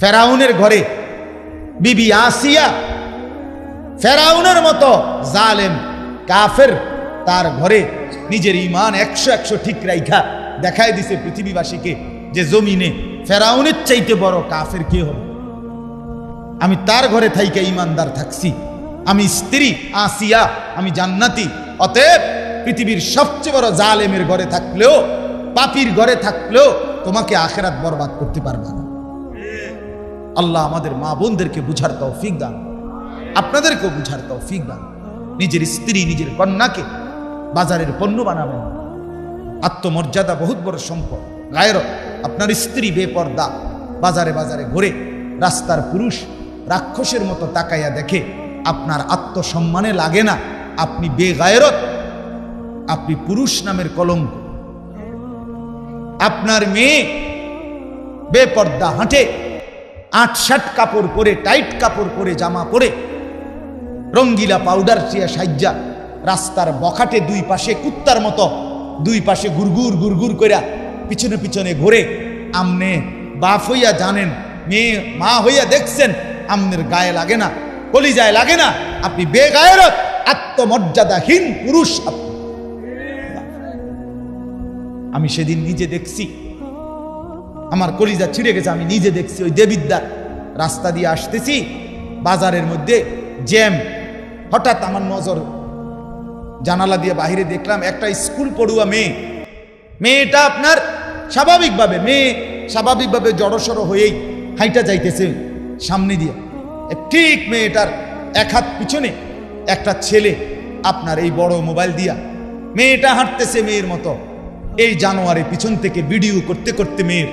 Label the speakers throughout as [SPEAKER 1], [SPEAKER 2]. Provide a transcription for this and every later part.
[SPEAKER 1] ফেরাউনের ঘরে। বিবি আসিয়া ফেরাউনের মতো জালেম, কাফের তার ঘরে নিজের ইমান একশো একশো ঠিক রাইখা দেখায় দিছে পৃথিবীবাসীকে যে জমিনে ফেরাউনের চাইতে বড় কাফের কে হবে। আমি তার ঘরে থাইকে ইমানদার থাকছি। আমি স্ত্রী আসিয়া, আমি জান্নাতি। অতএব পৃথিবীর সবচেয়ে বড় জালেমের ঘরে থাকলেও, পাপির ঘরে থাকলেও তোমাকে আখেরাত বরবাদ করতে পারবে না। আল্লাহ আমাদের মা বোনদেরকে বুঝার তৌফিক দান। আপনাদেরকেও বুঝার তৌফিক দান। নিজের স্ত্রী, নিজের কন্যাকে বাজারের পণ্য বানাবেন। আত্মমর্যাদা বহুত বড় সম্পদ। গায়ের আপনার স্ত্রী বেপর্দা, বাজারে বাজারে ঘুরে রাস্তার পুরুষ রাক্ষসের মতো তাকাইয়া দেখে আপনার আত্মসম্মানে লাগে না। আপনি বেগায়রত, আপনি পুরুষ নামের কলঙ্ক। আপনার মেয়ে বেপর্দা হাঁটে আট শার্ট কাপড় পরে, টাইট কাপড় পরে, জামা পরে, রঙ্গিলা পাউডার চিয়া সাজ্জা, রাস্তার বখাটে দুই পাশে কুত্তার মতো, দুই পাশে গুরগুর গুরগুর কইরা পিছনে পিছনে ঘুরে। আমনে বাপ হইয়া জানেন, মেয়ে, মা হইয়া দেখছেন, আমনের গায়ে লাগে না, কলিজায় লাগে না। আপনি বেগায়রত, আত্মমর্যাদাহীন পুরুষ আপনি। আমি সেদিন নিজে দেখছি আমার কলিজা ছিঁড়ে গেছে, আমি নিজে দেখছি ওই দেবিদ্যার রাস্তা দিয়ে আসতেছি। বাজারের মধ্যে জ্যাম। হঠাৎ আমার নজর জানালা দিয়ে বাইরে দেখলাম, একটা স্কুল পড়ুয়া মেয়ে। মেয়েটা আপনার স্বাভাবিকভাবে, মেয়ে স্বাভাবিকভাবে জড়সড় হয়েই হাইটা যাইতেছে সামনে দিয়ে। ঠিক মেয়েটার এক হাত পিছনে একটা ছেলে আপনার এই বড় মোবাইল দিয়া। মেয়েটা হাঁটতেছে মেয়ের মতো। এই জানোয়ারে পিছন থেকে ভিডিও করতে করতে মেয়ের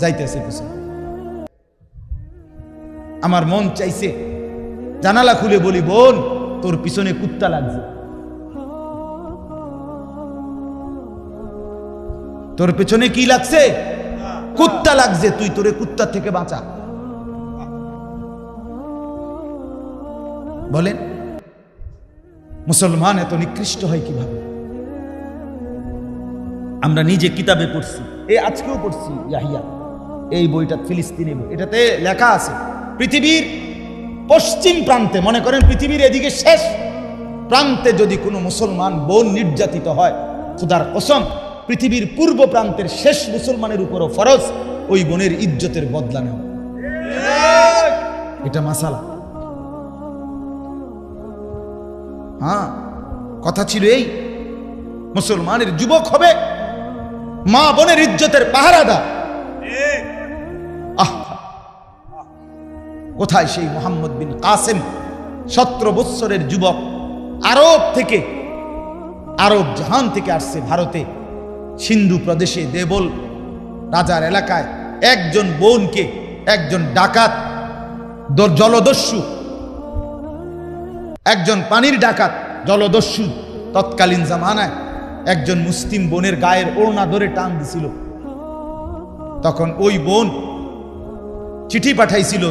[SPEAKER 1] যাইতেছে পিছনে আমার মন চাইছে, জানালা খুলে বলি, বোন, তোর পিছনে কুত্তা লাগছে। তোর পেছনে কি লাগছে? কুত্তা লাগছে, তুই তোরে কুত্তা থেকে বাঁচা। বলেন, মুসলমান এত নিকৃষ্ট হয় কীভাবে? আমরা নিজে কিতাবে পড়ছি, এ আজকেও পড়ছি, ইয়াহিয়া। এই বইটা ফিলিস্তিনি বই। এটাতে লেখা আছে, পৃথিবীর পশ্চিম প্রান্তে, মনে করেন পৃথিবীর এদিকে শেষ প্রান্তে যদি কোনো মুসলমান বোন নির্যাতিত হয়, খুদার কসম, পৃথিবীর পূর্ব প্রান্তের শেষ মুসলমানের উপরও ফরজ, ওই বোনের ইজ্জতের বদলা নেওয়া। এটা মাসালা। হ্যাঁ কথা ছিল এই, মুসলমানের যুবক হবে, মা বোনের ইজ্জতের পাহারাদা কোথায় সেই মোহাম্মদ বিন কাসেম? সতেরো বৎসরের যুবক আরব থেকে, আরব জাহান থেকে আসছে ভারতে। সিন্ধু প্রদেশে দেবল রাজার এলাকায় একজন বোনকে, একজন ডাকাত জলদস্যু, একজন পানির ডাকাত, জলদস্যু তৎকালীন জামানায় একজন মুসলিম বোনের গায়ের ওড়না ধরে টান দিছিল। তখন ওই বোন চিঠি পাঠাইছিল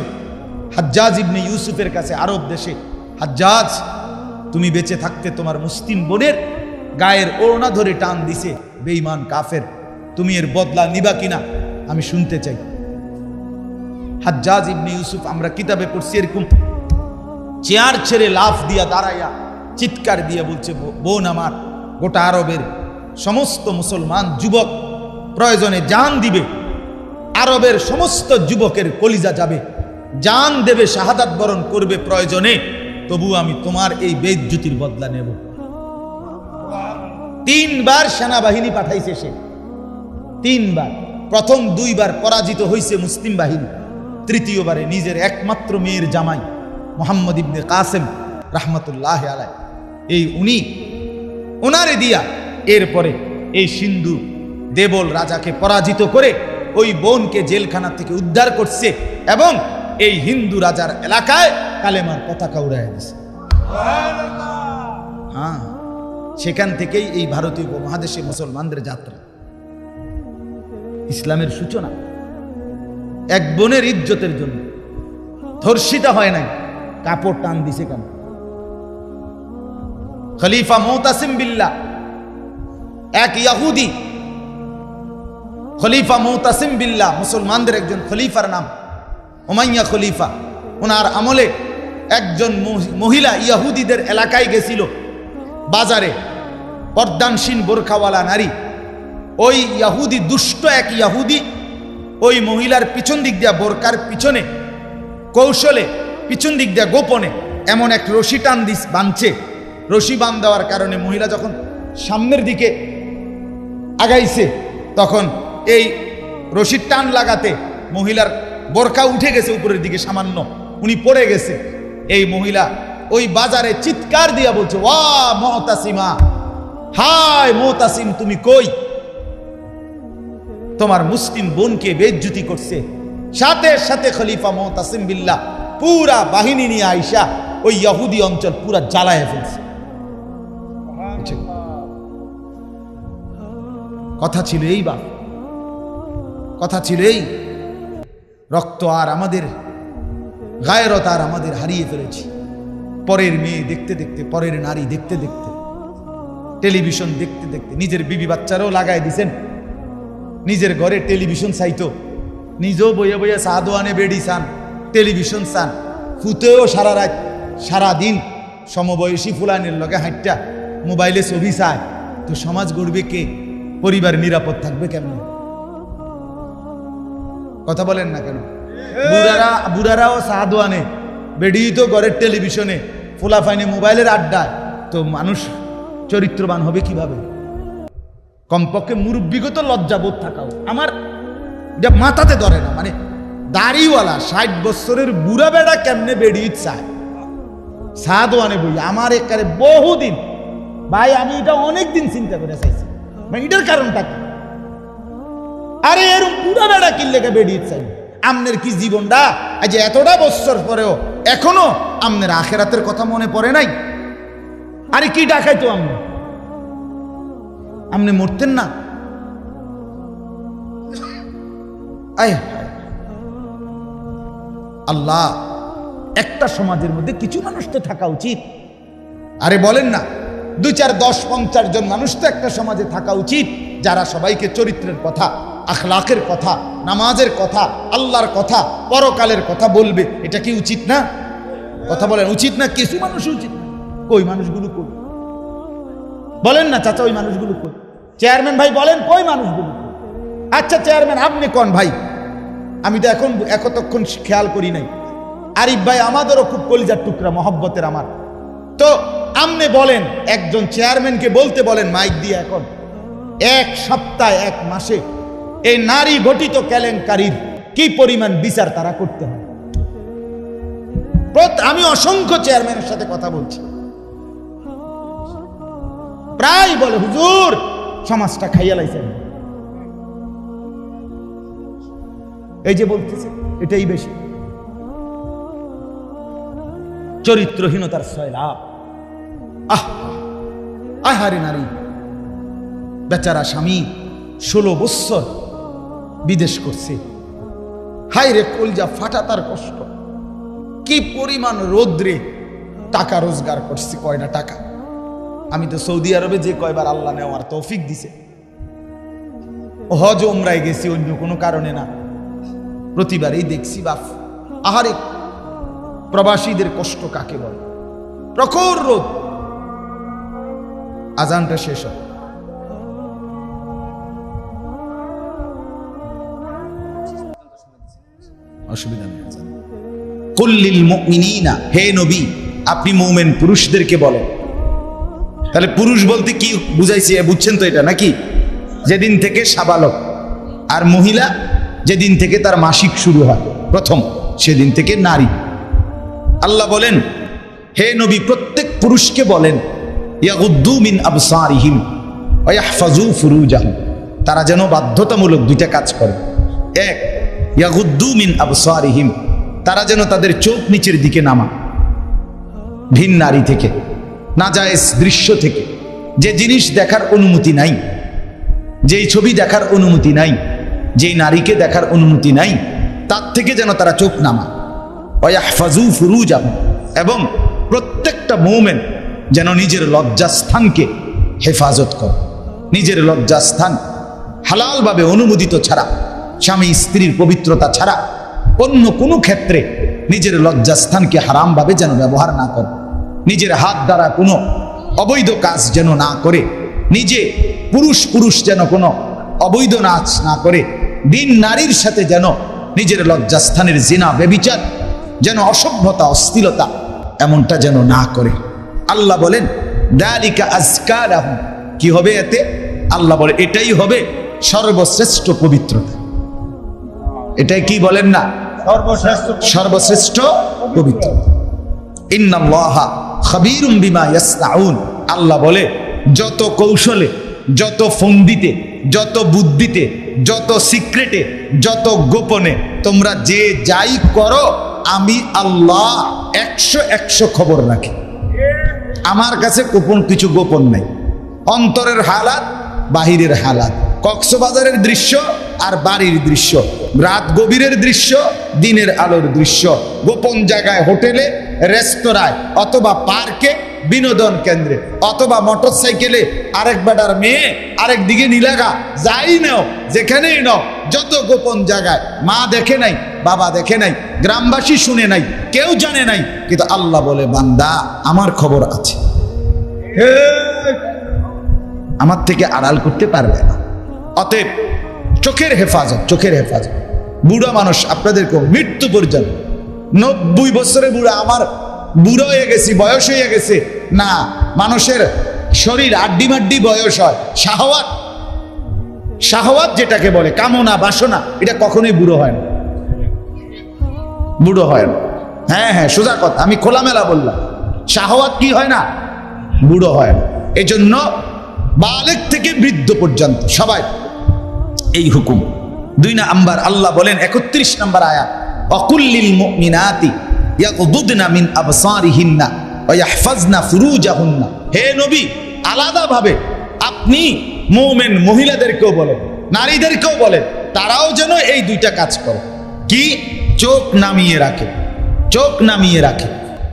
[SPEAKER 1] হাজ্জাজ ইবনে ইউসুফের কাছে আরব দেশে, হাজ্জাজ, তুমি বেঁচে থাকতে তোমার মুসলিম বোনের গায়ের ওড়না ধরে টান দিছে, বেঈমান, কাফের, তুমি এর বদলা নিবা কিনা? আমি শুনতে চাই। হাজ্জাজ ইবনে ইউসুফ, আমরা কিতাবে পড়ছি এরকম, চেয়ার ছেড়ে লাফ দিয়া দাঁড়াইয়া চিৎকার দিয়ে বলছে বোন আমার, গোটা আরবের সমস্ত মুসলমান যুবক প্রয়োজনে জান দিবে, আরবের সমস্ত যুবকের কলিজা যাবে। জান দেবে, শাহাদাত বরণ করবে প্রয়োজনে, তবু আমি তোমার এই বেজ্জুতির বদলা নেব। তিনবার সেনাবাহিনী পাঠাইছে সে। তিনবার। প্রথম দুইবার পরাজিত হয়েছে মুসলিম বাহিনী। তৃতীয়বারে নিজের একমাত্র মেয়ের জামাই মোহাম্মদ ইবনে কাসেম রাহমাতুল্লাহ আলাই এই উনি ওনারে দিয়া এরপরে এই সিন্ধু দেবল রাজাকে পরাজিত করে ওই বোনকে জেলখানা থেকে উদ্ধার করছে এবং এই হিন্দু রাজার এলাকায় কালেমার পতাকা উড়াই দিছে। হ্যাঁ সেখান থেকেই এই ভারতীয় উপমহাদেশে মুসলমানদের যাত্রা। ইসলামের সূচনা। এক বোনের ইজ্জতের জন্য। ধর্ষিতা হয় নাই। কাপড় টান দিছে কেন? খলিফা মোতাসিম বিল্লা এক ইয়াহুদি। খলিফা মোতাসিম বিল্লা মুসলমানদের একজন খলিফার নাম ওমাইয়া খলিফা ওনার আমলে একজন মহি- মহিলা ইয়াহুদিদের এলাকায় গেছিল, বাজারে, পর্দানসীন বোরখাওয়ালা নারী। ওই ইয়াহুদি, দুষ্ট এক ইয়াহুদি, ওই মহিলার পিছন দিক দিয়া বোরকার পিছনে, কৌশলে পিছন দিক দিয়া গোপনে এমন এক রশি টান দিস বাঁধছে। রশি বান দেওয়ার কারণে মহিলা যখন সামনের দিকে আগাইছে, তখন এই রশির টান লাগাতে মহিলার বোরকা উঠে গেছে উপরের দিকে, সামান্য। উনি পড়ে গেছে। এই মহিলা ওই বাজারে চিৎকার দিয়া বলছে, ওয়া মহতাসিমা হায় মহতাসিম তুমি কই? তোমার মুসলিম বোনকে বেজ্জুতি করছে। সাথে সাথে খলিফা মোহতাসিম বিল্লাহ পুরা বাহিনী নিয়ে আইসা ওই ইহুদি অঞ্চল পুরা জ্বালায় ফেলছে। কথা ছিল এই বা কথা ছিল এই রক্ত আর আমাদের, গায়েরত আর আমাদের হারিয়ে ফেলেছি। পরের মেয়ে দেখতে দেখতে, পরের নারী দেখতে দেখতে, টেলিভিশন দেখতে দেখতে, নিজের বিবি বাচ্চারাও লাগাই দিছেন। নিজের ঘরে টেলিভিশন চাইতো। নিজেও বইয়া বইয়া চা দোয়ানে বেড়ি চান, টেলিভিশন চান। ফুতেও সারা রাত, সারা দিন সমবয়সী ফুলানের লগে হাঁটটা, মোবাইলে ছবি চায়। তো সমাজ গড়বে কে? পরিবার নিরাপদ থাকবে কেমন? কথা বলেন না কেন? বুড়ারা, বুড়ারাও চা বেডিয়ে তো ঘরের টেলিভিশনে, ফুলাফাইনে মোবাইলের আড্ডায় তো মানুষ চরিত্রবান হবে কীভাবে? কমপক্ষে মুরব্বিগত লজ্জাবোধ থাকাও। আমার এটা মাথাতে ধরে না মানে দাড়িওয়ালা ষাট বছরের বুড়া বেড়া কেমনে বেরিয়ে চায়? সাদওয়ানে বই, আমার একারে বহুদিন। ভাই, আমি এটা অনেক দিন চিন্তা করে চাইছি। মানে এটার কারণটা কি? আরে এরকম পুরা বেড়া কিনলেকে বেরিয়ে চাই আমনের কি জীবনটা? আজ এতটা বছর পরেও এখনও আমনের আখেরাতের কথা মনে পড়ে নাই? আরে কি ডাকাইতো আমনে? আপনি মরতেন না? আয় আল্লাহ, একটা সমাজের মধ্যে কিছু মানুষ তো থাকা উচিত। আরে বলেন না দুই চার দশ পঞ্চাশ জন মানুষ তো একটা সমাজে থাকা উচিত, যারা সবাইকে চরিত্রের কথা, আখলাকের কথা, নামাজের কথা, আল্লাহর কথা, পরকালের কথা বলবে। এটা কি উচিত না? কথা বলেন, উচিত না কিছু মানুষ উচিত না। কই মানুষগুলো কই? বলেন না চাচা, ওই মানুষগুলো কই? চেয়ারম্যান ভাই বলেন, কই মানুষগুলো? আচ্ছা চেয়ারম্যান, আপনি কোন ভাই? আমি তো এখন একতক্ষণ খেয়াল করি নাই। আরিফ ভাই, আমাদেরও খুব কলিজার টুকরা, মহব্বতের আমার। তো আপনি বলেন, একজন চেয়ারম্যানকে বলতে বলেন, মাইক দিয়ে এখন। এক সপ্তাহে, এক মাসে এই নারী ঘটিত কেলেঙ্কারির কি পরিমাণ বিচার তারা করতে হয়? আমি অসংখ্য চেয়ারম্যানের সাথে কথা বলছি। প্রায় বলে, হুজুর, সমাজটা খাইয়া লাইছেন। এই যে বলতেছে, এটাই বেশি। চরিত্রহীনতার ছয় লাভ। আহ আহারে নারী। বেচারা স্বামী ষোলো বৎসর বিদেশ করছে। হাই রে কলজা, ফাটা তার কষ্ট। কি পরিমাণ রোদ্রে টাকা রোজগার করছে কয়টা টাকা? আমি তো সৌদি আরবে যে কয়বার আল্লাহ নেওয়ার তৌফিক দিছে। হজ ওমরায় গেছি, অন্য কোনো কারণে না। প্রতিবারই দেখছি বাফ আহারে, প্রবাসীদের কষ্ট কাকে বলে? প্রখর রোদ। আজানটা শেষ হয়। হে নবী, আপনি মুমেন পুরুষদেরকে তাহলে পুরুষ বলতে কি বুঝাইছি? বুঝছেন তো এটা নাকি? যেদিন থেকে সাবালক, আর মহিলা যেদিন থেকে তার মাসিক শুরু হয়, প্রথম, সেদিন থেকে নারী। আল্লাহ বলেন, হে নবী, প্রত্যেক পুরুষকে বলেন ইয়াগুদ্দু মিন তারা যেন বাধ্যতামূলক দুইটা কাজ করে। এক, ইয়াগুদ্দু মিন আবসারিহিম, তারা যেন তাদের চোখ নিচের দিকে নামা ভিন নারী থেকে, নাজায়েজ দৃশ্য থেকে, যে জিনিস দেখার অনুমতি নাই, যেই ছবি দেখার অনুমতি নাই, যেই নারীকে দেখার অনুমতি নাই, তার থেকে যেন তারা চোখ নামা ওয়াহফাজু ফুরুজাহুম, এবং প্রত্যেকটা মৌমেন যেন নিজের লজ্জাস্থানকে হেফাজত করে। নিজের লজ্জাস্থান হালালভাবে অনুমোদিত ছাড়া, স্বামী স্ত্রীর পবিত্রতা ছাড়া অন্য কোনো ক্ষেত্রে নিজের লজ্জাস্থানকে হারামভাবে যেন ব্যবহার না করে। নিজের হাত দ্বারা কোনো অবৈধ কাজ যেন না করে। নিজে পুরুষ পুরুষ যেন কোনো অবৈধ নাচ না করে। দিন নারীর সাথে যেন নিজের লজ্জাস্থানের জিনা বেবিচার যেন অসভ্যতা, অস্থিরতা এমনটা যেন না করে। আল্লাহ বলেন আজকার কি হবে এতে? আল্লাহ বলে এটাই হবে সর্বশ্রেষ্ঠ পবিত্রতা। এটাই কি বলেন না?
[SPEAKER 2] সর্বশ্রেষ্ঠ
[SPEAKER 1] সর্বশ্রেষ্ঠ পবিত্র ইন্নাল্লাহা খাবীরুম বিমা ইয়াসনাউন। আল্লাহ বলে যত কৌশলে যত ফন্দিতে যত বুদ্ধিতে যত সিক্রেটে যত গোপনে তোমরা যে যাই করো আমি আল্লাহ একশো একশো খবর রাখি। আমার কাছে গোপন কিছু গোপন নেই। অন্তরের হালাত, বাহিরের হালাত, কক্সবাজারের দৃশ্য আর বাড়ির দৃশ্য, রাত গভীরের দৃশ্য, দিনের আলোর দৃশ্য। গোপন জায়গায় হোটেলে, রেস্তোরাঁয় অথবা পার্কে বিনোদন কেন্দ্রে। অথবা মোটর সাইকেলে আরেক বেটার মেয়ে আরেক দিকে নিলাগা যাই নাও যেখানেই নাও যত গোপন জায়গায়। মা দেখে নাই বাবা দেখে নাই গ্রামবাসী শুনে নাই কেউ জানে নাই কিন্তু আল্লাহ বলে বান্দা আমার খবর আছে। আমার থেকে আড়াল করতে পারবে না। অতএব চোখের হেফাজত চোখের হেফাজত। বুড়া মানুষ আপনাদেরকে মৃত্যু পর্যন্ত। নব্বই বছরে বুড়া আমার বুড়ো হয়ে গেছি বয়স হয়ে গেছে না, মানুষের শরীর আড্ডি মাড্ডি বয়স হয়। শাহওয়াত। শাহওয়াত যেটাকে বলে, কামনা, বাসনা, এটা কখনোই বুড়ো হয় না। বুড়ো হয় না। হ্যাঁ হ্যাঁ সোজা কথা, আমি খোলামেলা বললাম। শাহওয়াত কি হয় না? বুড়ো হয় না। এই জন্য বালেক থেকে বৃদ্ধ পর্যন্ত, সবাই এই হুকুম। দুই নাম্বার, আল্লাহ বলেন, একত্রিশ নাম্বার আয়া অকুল্লিল মুমিনাতি ইয়াকুদুদনা মিন আবসারিহিন্না। ওয়া ইয়াহফাজনা ফুরুজাহুন্না। হে নবী, আলাদাভাবে আপনি মুমিন মহিলাদেরকেও বলেন, নারীদেরকেও বলেন, তারাও যেন এই দুইটা কাজ করে। কি? চোখ নামিয়ে রাখে, চোখ নামিয়ে রাখে।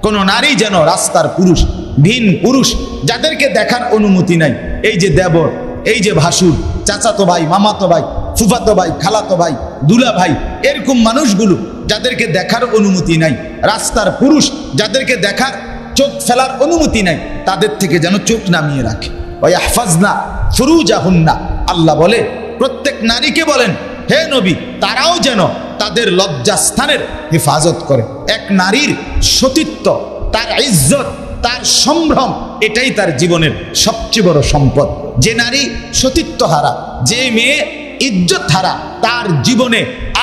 [SPEAKER 1] কোন নারী যেন রাস্তার পুরুষ, ভিন পুরুষ, যাদেরকে দেখার অনুমতি নাই, এই যে দেবর, এই যে ভাসুর, চাচাতো ভাই, মামাতো ভাই, ফুফাতো ভাই, খালাতো ভাই, দুলা ভাই, এরকম মানুষগুলো যাদেরকে দেখার অনুমতি নাই, রাস্তার পুরুষ যাদেরকে দেখার চোখ ফেলার অনুমতি নাই, তাদের থেকে যেন চোখ নামিয়ে রাখে। ওই আহফাজনা ফুরুজাহুন্না, আল্লাহ বলে, প্রত্যেক নারীকে বলেন, হে নবী, তারাও যেন তাদের লজ্জাস্থানের হেফাজত করে। এক নারীর সতীত্ব, তার ইজ্জত, তার সম্ভ্রম, এটাই তার জীবনের সবচেয়ে বড় সম্পদ। যে নারী সতীত্ব হারা যে মেয়ে ইজ্জত হারা তার জীবনে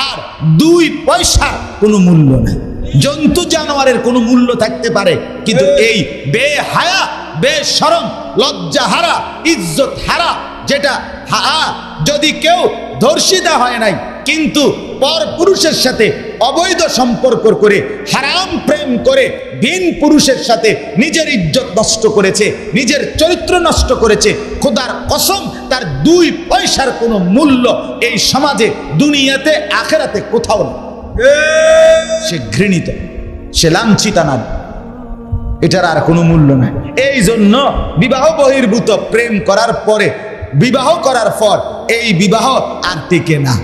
[SPEAKER 1] আর দুই পয়সার কোনো মূল্য নেই। জন্তু জানোয়ারের কোনো মূল্য থাকতে পারে কিন্তু এই। বেহায়া বেশরম লজ্জা হারা ইজ্জত হারা যেটা হা যদি কেউ ধর্ষিতা হয় নাই কিন্তু পর পুরুষের সাথে অবৈধ সম্পর্ক করে হারাম প্রেম করে ভিন পুরুষের সাথে নিজের ইজ্জত নষ্ট করেছে নিজের চরিত্র নষ্ট করেছে খোদার কসম তার দুই পয়সার কোনো মূল্য এই সমাজে দুনিয়াতে আখেরাতে কোথাও নেই। সে ঘৃণিত, সে লাঞ্ছিতা নারী এটার আর কোনো মূল্য নাই। এই জন্য বিবাহ বহির্ভূত প্রেম করার পরে, বিবাহ করার পর এই বিবাহ আর টিকে না।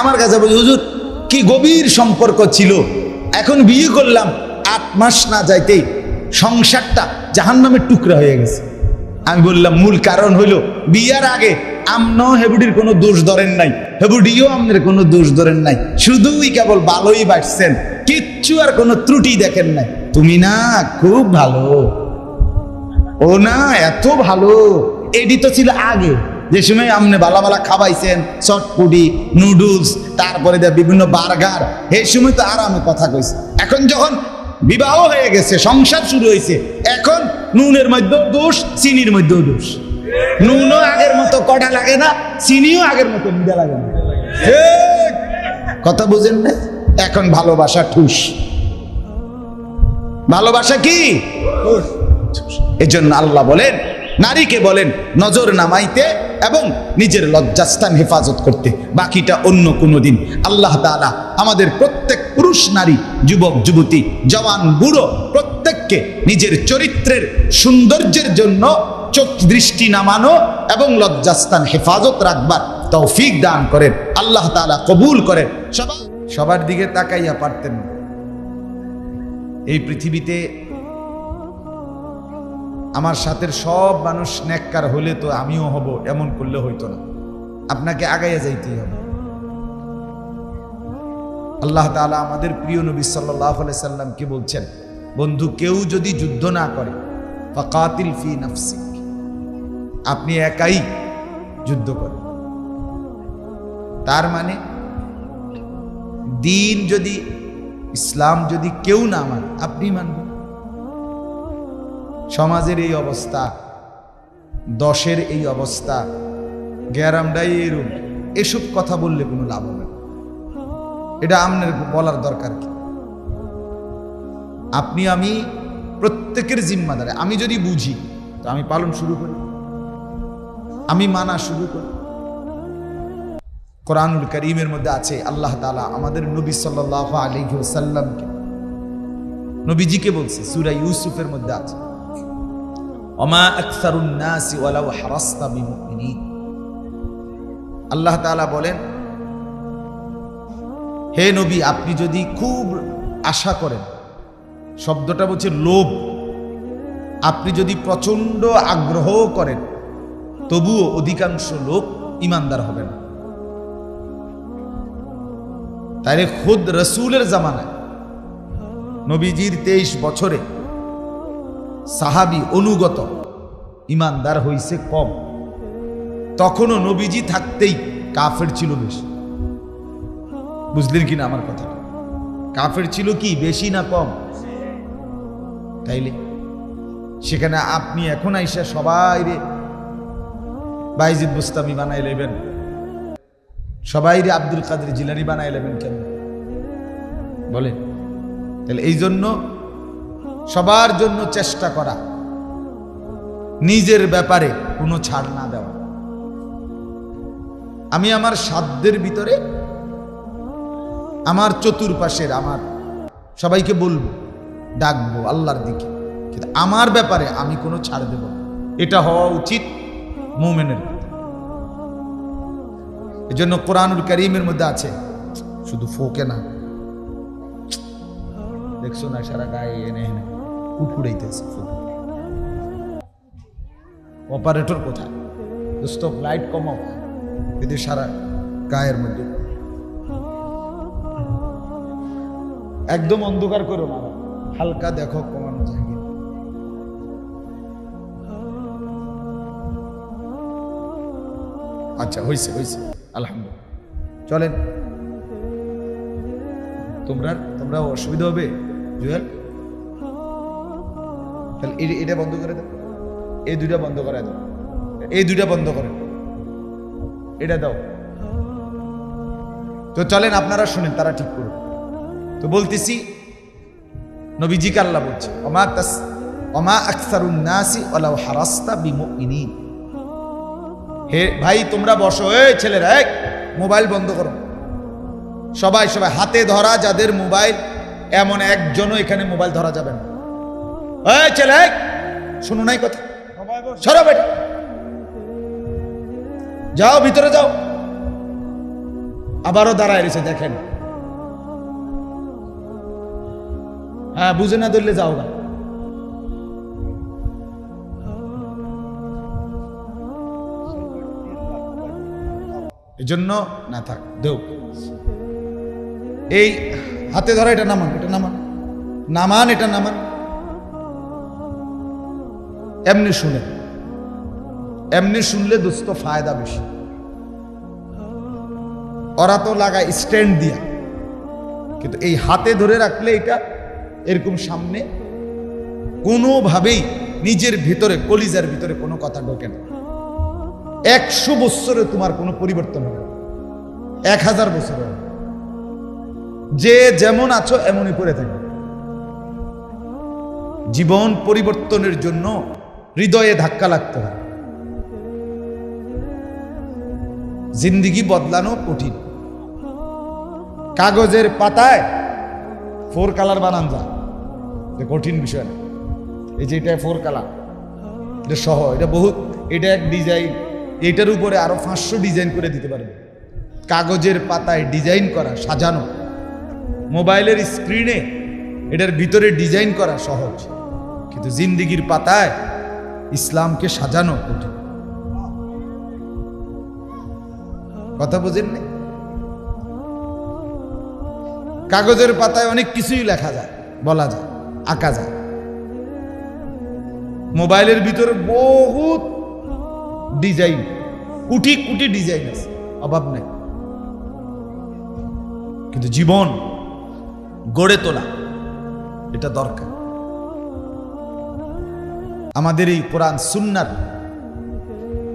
[SPEAKER 1] আমার কাছে বলি, হুজুর, কি গভীর সম্পর্ক ছিল। এখন বিয়ে করলাম, আট মাস না যাইতেই সংসারটা জাহান নামের টুকরা হয়ে গেছে। আমি বললাম, মূল কারণ হইল বিয়ার আগে আমন হেবুডির কোনো দোষ ধরেন নাই। হেবুডিও আমনের কোনো দোষ ধরেন নাই। শুধুই কেবল ভালোই বাড়ছেন কিচ্ছু আর কোনো ত্রুটি দেখেন নাই। তুমি না খুব ভালো। ও না, এত ভালো। এডি তো ছিল আগে। যে সময় আপনি বালা বালা খাওয়াইছেন, চটপুটি, নুডলস, তারপরে বিভিন্ন বার্গার এই সময় তো আরামে কথা কইছে। এখন যখন বিবাহ হয়ে গেছে, সংসার শুরু হয়েছে এখন নুনের মধ্যেও দোষ, চিনির মধ্যেও দোষ। নুনও আগের মতো কটা লাগে না, চিনিও আগের মতো মিডা লাগে না। কথা বুঝেন না? এখন ভালোবাসা ঠুস। ভালোবাসা কি? এজন্য আল্লাহ বলেন নারীকে বলেন, নজর নামাইতে এবং নিজের লজ্জাস্থান হেফাজত করতে। বাকিটা অন্য কোনো দিন। আল্লাহ তাআলা আমাদের প্রত্যেক পুরুষ, নারী, যুবক, যুবতী, জওয়ান, বুড়ো, প্রত্যেককে নিজের চরিত্রের সৌন্দর্যের জন্য চোখ দৃষ্টি নামানো এবং লজ্জাস্থান হেফাজত রাখবার তৌফিক দান করেন। আল্লাহ তাআলা কবুল করেন। সবাই সবার দিকে তাকাইয়া পারতেন এই পৃথিবীতে আমার সাথের সব মানুষ ন্যাক্কার হলে তো আমিও হব, এমন করলে হইতো না। আপনাকে আগাইয়া যাইতেই হবে। আল্লাহ তাআলা আমাদের প্রিয় নবী সাল্লাহ সাল্লামকে বলছেন, বন্ধু, কেউ যদি যুদ্ধ না করে, ফাকাতিল ফি নাফসিক। আপনি একাই যুদ্ধ করেন। তার মানে দিন যদি, ইসলাম যদি কেউ না মানে আপনি মানবেন সমাজের এই অবস্থা, দশের এই অবস্থা গ্যারামডাই এরম এসব কথা বললে কোনো লাভ হবে না। এটা আপনার বলার দরকার কি? আপনি, আমি প্রত্যেকের জিম্মাদারে। আমি যদি বুঝি, তো আমি পালন শুরু করি। আমি মানা শুরু করি। কোরআনুল করিমের মধ্যে আছে, আল্লাহ তালা আমাদের নবী সাল্লাহ আলী সাল্লামকে নবীজিকে বলছে, সুরা ইউসুফের মধ্যে আছে। অমা আকসারুন্নাসি ওয়ালাউ হারাস্তা বিমুমিনিন। আল্লাহ তাআলা বলেন, হে নবী, আপনি যদি খুব আশা করেন, শব্দটা বলছে লোভ, আপনি যদি প্রচণ্ড আগ্রহ করেন, তবুও অধিকাংশ লোক ইমানদার হবে না। তাইলে খুদ রসুলের জামানায় নবীজির তেইশ বছরে সাহাবি অনুগত। ইমানদার হইছে কম। তখনও নবীজি থাকতেই কাফের ছিল বেশি। বুঝলেন কিনা আমার কথা কাফের ছিল কি, বেশি না কম? তাইলে? সেখানে আপনি এখন আইসা সবাই রে, বাইজিদ বুস্তামি বানাই লেবেন। সবাই রে আব্দুল কাদের জিলানি বানাই লেবেন কেন? বলেন। তাহলে এই জন্য সবার জন্য চেষ্টা করা। নিজের ব্যাপারে কোনো ছাড় না দেওয়া। আমি আমার সাধ্যের ভিতরে, আমার চতুর্পাশের, আমার সবাইকে বলব, ডাকবো আল্লাহর দিকে। কিন্তু আমার ব্যাপারে আমি কোনো ছাড় দেব এটা হওয়া উচিত মোমেনের এজন্য জন্য কোরআনুল করিমের মধ্যে আছে, শুধু ফোকে না দেখছ না, সারা গায়ে এনে এনে উঠুড়াইতেছে অপারেটর কোথায়? দোস্ত লাইট কমাও। এদের সারা গায়ের মধ্যে একদম অন্ধকার করো না। হালকা দেখো, কমানো যায় আচ্ছা হয়েছে হয়েছে আলহামদুলিল্লাহ। চলেন। তোমরা তোমরা অসুবিধা হবে? জুয়েল? তাহলে এটা বন্ধ করে দাও। এই দুইটা বন্ধ করে দাও। এই দুইটা বন্ধ করে এটা দাও। তো চলেন, আপনারা শুনেন, তারা ঠিক করুন তো বলতেছি নবীজিকে আল্লাহ বলছে অমা তাস অমা আকসারুন নাসি ওলাও হারাস্তা বিমুমিনিন। হে ভাই, তোমরা বসো। এ ছেলেরা, এই, মোবাইল বন্ধ করো। সবাই সবাই, হাতে ধরা যাদের মোবাইল এমন একজনও এখানে মোবাইল ধরা যাবে না। এই ছেলে শুনো নাই কথা। সরো যাও, ভিতরে যাও। আবারও দাঁড়ায় রয়েছে, দেখেন। হ্যাঁ বুঝে না ধরলে যাও না এজন্য না থাক, দেও। এই হাতে ধরা, এটা নামান এটা নামান। নামান, এটা নামান। এমনি শুনে, এমনি শুনলে দোস্ত ফায়দা বেশি। ওরা তো লাগায় স্ট্যান্ড দিয়া। কিন্তু এই হাতে ধরে রাখলে এটা এরকম সামনে কোনোভাবেই নিজের ভিতরে, কলিজার ভিতরে কোনো কথা ঢোকে না। একশো বছরে তোমার কোনো পরিবর্তন হবে এক হাজার বছরে হবে। যে যেমন আছো, এমনই পড়ে থাকবে। জীবন পরিবর্তনের জন্য হৃদয়ে ধাক্কা লাগতে হয়। জিন্দিগি বদলানো কঠিন। কাগজের পাতায় ফোর কালার বানান যায় কঠিন বিষয় না। এই যে এটা ফোর কালার, এটা সহ, এটা বহুত, এটা এক ডিজাইন। এটার উপরে আরও পাঁচশো ডিজাইন করে দিতে পারবে। কাগজের পাতায় ডিজাইন করা, সাজানো। মোবাইলের স্ক্রিনে এটার ভিতরে ডিজাইন করা সহজ। কিন্তু জিন্দিগির পাতায় ইসলামকে সাজানো কঠিন। কথা বোঝেন কাগজের পাতায় অনেক কিছুই লেখা যায়, বলা যায়, আঁকা যায়। মোবাইলের ভিতরে বহুত ডিজাইন, কুটি কুটি ডিজাইন আছে, অভাব নেই। কিন্তু জীবন গড়ে তোলা। এটা দরকার। আমাদের এই কোরআন সুন্নার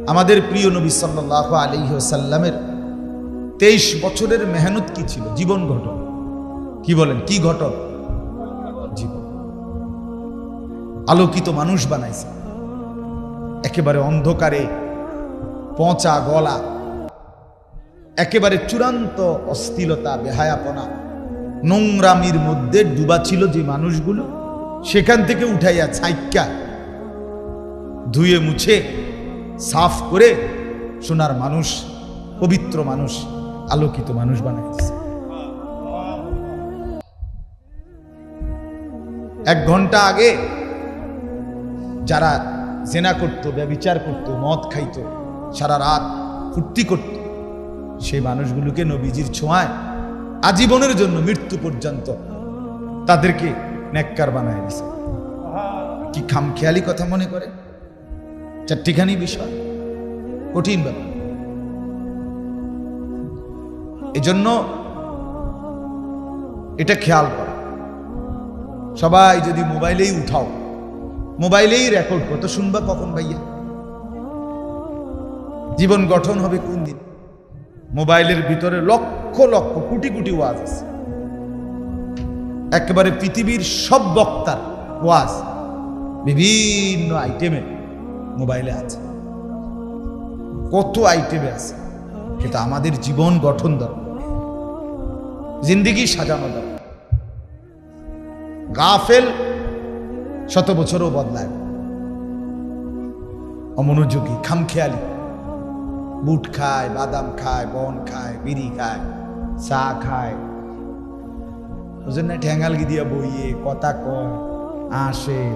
[SPEAKER 1] আমাদের প্রিয় নবী সাল্লাহ আলিহাসাল্লামের তেইশ বছরের মেহনত কি ছিল? জীবন ঘটন কি বলেন? কি ঘটন জীবন। আলোকিত মানুষ বানাইছে। একেবারে অন্ধকারে পচা গলা। একেবারে চূড়ান্ত অস্থিলতা বেহায়াপনা। নোংরামির মধ্যে ডুবা ছিল যে মানুষগুলো, সেখান থেকে উঠাইয়া ছাইক্কা ধুয়ে মুছে সাফ করে সোনার মানুষ, পবিত্র মানুষ, আলোকিত মানুষ বানাইছে। এক ঘণ্টা আগে যারা জেনা করত, ব্যবিচার করত, মদ খাইত, সারা রাত ফুর্তি করত, সেই মানুষগুলোকে নবীজির ছোঁয়ায় আজীবনের জন্য মৃত্যু পর্যন্ত তাদেরকে নেককার বানায় দিছে। কি খামখেয়ালি কথা মনে করে? চারটিখানি বিষয়। কঠিন ব্যাপার। এজন্য এটা খেয়াল করা। সবাই যদি মোবাইলেই উঠাও, মোবাইলেই রেকর্ড কত শুনবা কখন ভাইয়া? জীবন গঠন হবে কোন দিন? মোবাইলের ভিতরে লক্ষ লক্ষ লক্ষ কোটি কোটি ওয়াজ আছে। একেবারে পৃথিবীর সব বক্তার ওয়াজ বিভিন্ন আইটেমে মোবাইলে আছে। কত আইটেমে আছে। কিন্তু আমাদের জীবন গঠন দরকার। জিন্দিগি সাজানো দরকার। গাফেল শত বছরও বদলায় অমনোযোগী, খামখেয়ালি। বুট খায়, বাদাম খায়, বন খায়, বিড়ি খায়, চা খায়। বুঝলেন না ঠ্যাঙ্গালগি দিয়া বইয়ে কথা কয়, আসে।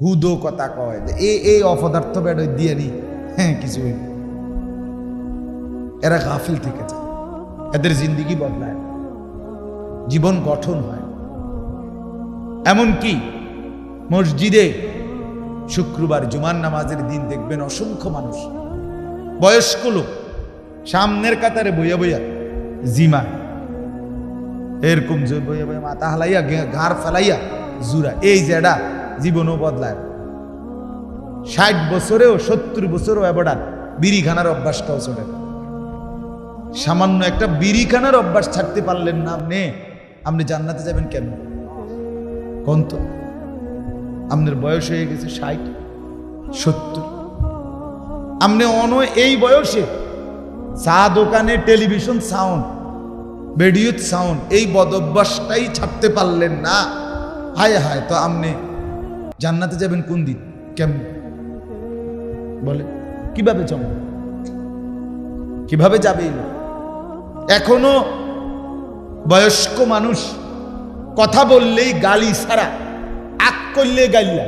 [SPEAKER 1] হুদো কথা কয় এ এই অপদার্থ বেড দিয়ে নি। হ্যাঁ কিছু এরা গাফিল থেকে যায়। এদের জিন্দিগি বদলায়। জীবন গঠন হয়। এমনকি মসজিদে শুক্রবার জুমার নামাজের দিন দেখবেন অসংখ্য মানুষ বয়স্ক লোক, সামনের কাতারে বইয়া বইয়া, জিমা। এরকম বইয়া বইয়া মাথা হালাইয়া ঘাড় ফেলাইয়া জুরা এই জেডা জীবনও বদলায়। ষাট বছরেও সত্তর বছরও এবার বিড়িখানার অভ্যাসটাও চলে। সামান্য একটা বিড়িখানার অভ্যাস ছাড়তে পারলেন না আপনি আপনি জান্নাতে যাবেন কেন? কোন তো? আপনার বয়স হয়ে গেছে ষাট, সত্তর। আপনি অন এই বয়সে চা দোকানে টেলিভিশন সাউন্ড, রেডিও সাউন্ড, এই বদভ্যাসটাই ছাড়তে পারলেন না। হায় হায়, তো আপনি জান্নাতে যাবেন কোন দিন? কেমন বলে, কীভাবে চমক কীভাবে যাবে? এখনও বয়স্ক মানুষ কথা বললেই গালি ছাড়া, আক করলে গাইলা।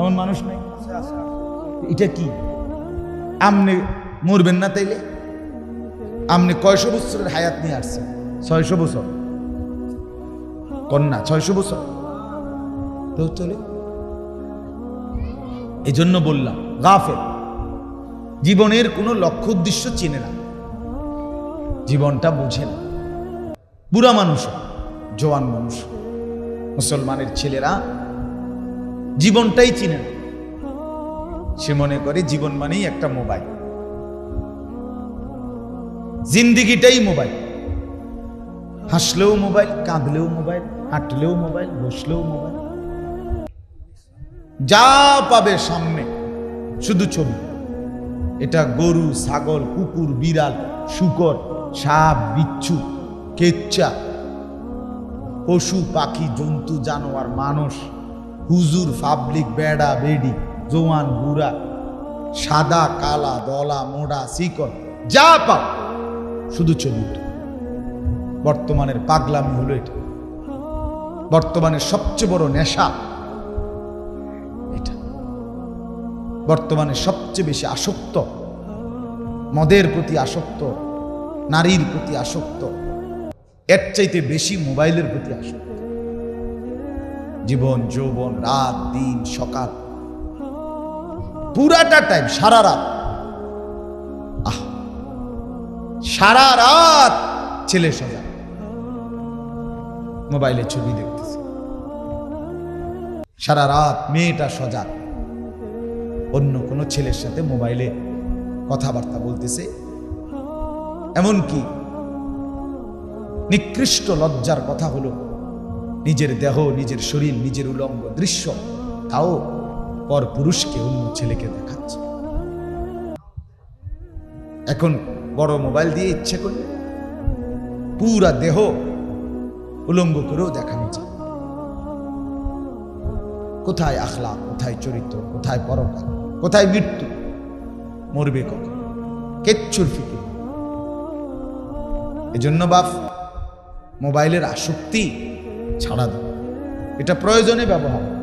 [SPEAKER 1] এমন মানুষ নাই? এটা কি? আমনে মরবেন না তাইলে? আমনে কয়শো বছরের হায়াত নিয়ে আসছেন? ছয়শো বছর। কন্যা, ছয়শো বছর। তো চলে। এই জন্য বললাম, গাফেল। জীবনের কোনো লক্ষ্য উদ্দেশ্য চেনে না। জীবনটা বুঝে না। বুড়া মানুষ, জোয়ান মানুষ, মুসলমানের ছেলেরা জীবনটাই চিনে না। সে মনে করে জীবন মানেই একটা মোবাইল। জিন্দিগিটাই মোবাইল। হাসলেও মোবাইল, কাঁদলেও মোবাইল, হাঁটলেও মোবাইল, বসলেও মোবাইল। যা পাবে সামনে, শুধু ছবি। এটা গরু, ছাগল, কুকুর, বিড়াল, শুকর, সাপ, বিচ্ছু কেচ্চা পশু, পাখি, জন্তু, জানোয়ার, মানুষ, হুজুর, পাবলিক, বেড়া, বেডি। জোয়ান, বুড়া, সাদা, কালা, দলা, মোড়া, শিকল, যা পাও, শুধু উঠে। বর্তমানের পাগলামি হলো এটা। বর্তমানের সবচেয়ে বড় নেশা এটা। বর্তমানে সবচেয়ে বেশি আসক্ত, মদের প্রতি আসক্ত, নারীর প্রতি আসক্ত, এর চাইতে বেশি মোবাইলের প্রতি আসক্ত। জীবন, যৌবন, রাত, দিন, সকাল পুরাটা টাইম সারা রাত। সারা রাত ছেলে সজা। মোবাইলে ছবি দেখতেছে। সারা রাত মেয়েটা সজাগ অন্য কোনো ছেলের সাথে মোবাইলে কথাবার্তা বলতেছে। এমনকি নিকৃষ্ট লজ্জার কথা হলো, নিজের দেহ, নিজের শরীর, নিজের উলঙ্গ দৃশ্য, তাও পর পুরুষকে অন্য ছেলেকে দেখাচ্ছে। এখন বড় মোবাইল দিয়ে ইচ্ছে করলে পুরা দেহ উলঙ্গ করেও দেখানো যায়। কোথায় আখলা কোথায় চরিত্র, কোথায় পরকাল, কোথায় মৃত্যু? মরবে কখন? কেচ্ছুর ফিকির এজন্য বাপ, মোবাইলের আসক্তি ছাড়া দাও। এটা প্রয়োজনে ব্যবহার